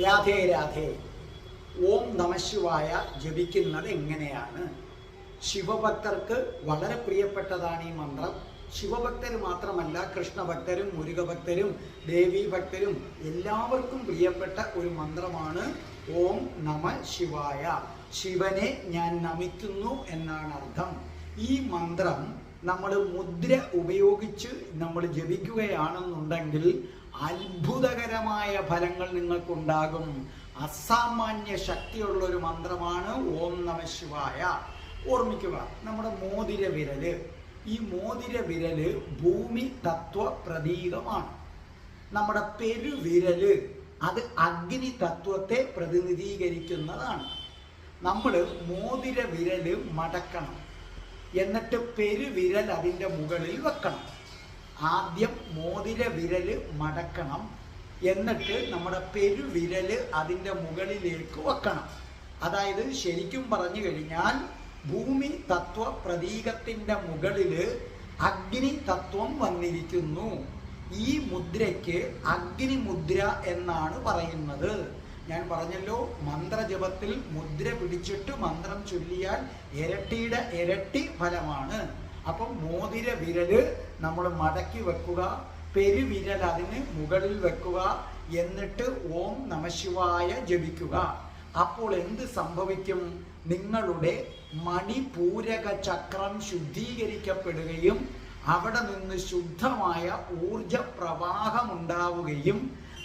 രാധേ രാധേ. ഓം നമശിവായ ജപിക്കുന്നത് എങ്ങനെയാണ്? ശിവഭക്തർക്ക് വളരെ പ്രിയപ്പെട്ടതാണ് ഈ മന്ത്രം. ശിവഭക്തർ മാത്രമല്ല കൃഷ്ണഭക്തരും മുരുകഭക്തരും ദേവീഭക്തരും എല്ലാവർക്കും പ്രിയപ്പെട്ട ഒരു മന്ത്രമാണ് ഓം നമ ശിവായ. ശിവനെ ഞാൻ നമിക്കുന്നു എന്നാണ് അർത്ഥം. ഈ മന്ത്രം നമ്മൾ മുദ്ര ഉപയോഗിച്ച് നമ്മൾ ജപിക്കുകയാണെന്നുണ്ടെങ്കിൽ അത്ഭുതകരമായ ഫലങ്ങൾ നിങ്ങൾക്കുണ്ടാകും. അസാമാന്യ ശക്തിയുള്ള ഒരു മന്ത്രമാണ് ഓം നമ ശിവായ. ഓർമ്മിക്കുക നമ്മുടെ മോതിര വിരൽ. ഈ മോതിര വിരൽ ഭൂമി തത്വ പ്രതീകമാണ്. നമ്മുടെ പെരുവിരൽ അത് അഗ്നി തത്വത്തെ പ്രതിനിധീകരിക്കുന്നതാണ്. നമ്മൾ മോതിര വിരൽ മടക്കണം. എന്നിട്ട് പെരുവിരൽ അതിന്റെ മുകളിൽ വെക്കണം. ആദ്യം മോതിര വിരൽ മടക്കണം. എന്നിട്ട് നമ്മുടെ പെരുവിരൽ അതിന്റെ മുകളിലേക്ക് വെക്കണം. അതായത് ശരിക്കും പറഞ്ഞു കഴിഞ്ഞാൽ ഭൂമി തത്വ പ്രതീകത്തിന്റെ മുകളിൽ അഗ്നി തത്വം വന്നിരിക്കുന്നു. ഈ മുദ്രയ്ക്ക് അഗ്നി മുദ്ര എന്നാണ് പറയുന്നത്. ഞാൻ പറഞ്ഞല്ലോ മന്ത്രജപത്തിൽ മുദ്ര പിടിച്ചിട്ട് മന്ത്രം ചൊല്ലിയാൽ ഇരട്ടിയുടെ ഇരട്ടി ഫലമാണ്. അപ്പം മോതിര വിരൽ നമ്മൾ മടക്കി വെക്കുക പെരുവിരൽ അതിന് മുകളിൽ വെക്കുക എന്നിട്ട് ഓം നമശിവായ ജപിക്കുക. അപ്പോൾ എന്ത് സംഭവിക്കും? നിങ്ങളുടെ മണിപൂരക ചക്രം ശുദ്ധീകരിക്കപ്പെടുകയും അവിടെ നിന്ന് ശുദ്ധമായ ഊർജ പ്രവാഹമുണ്ടാവുകയും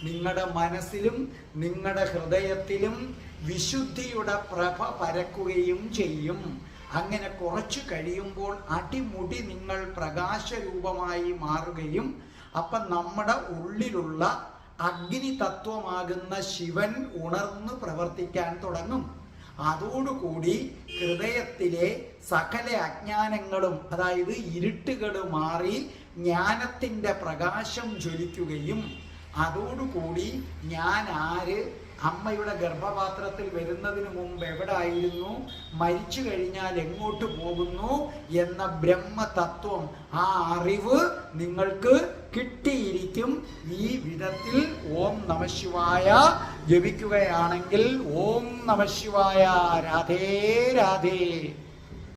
നിങ്ങളുടെ മനസ്സിലും നിങ്ങളുടെ ഹൃദയത്തിലും വിശുദ്ധിയുടെ പ്രഭ പരക്കുകയും ചെയ്യും. അങ്ങനെ കുറച്ചു കഴിയുമ്പോൾ അടിമുടി നിങ്ങൾ പ്രകാശരൂപമായി മാറുകയും അപ്പം നമ്മുടെ ഉള്ളിലുള്ള അഗ്നി തത്വമാകുന്ന ശിവൻ ഉണർന്ന് പ്രവർത്തിക്കാൻ തുടങ്ങും. അതോടുകൂടി ഹൃദയത്തിലെ സകല അജ്ഞാനങ്ങളും അതായത് ഇരുട്ടുകൾ മാറി ജ്ഞാനത്തിന്റെ പ്രകാശം ജ്വലിക്കുകയും അതോടുകൂടി ഞാൻ ആര് അമ്മയുടെ ഗർഭപാത്രത്തിൽ വരുന്നതിന് മുമ്പ് എവിടെ ആയിരുന്നു മരിച്ചു കഴിഞ്ഞാൽ എങ്ങോട്ട് പോകുന്നു എന്ന ബ്രഹ്മതത്വം ആ അറിവ് നിങ്ങൾക്ക് കിട്ടിയിരിക്കും. ഈ വിധത്തിൽ ഓം നമശിവായ ജപിക്കുകയാണെങ്കിൽ ഓം നമശിവായ രാധേ രാധേ.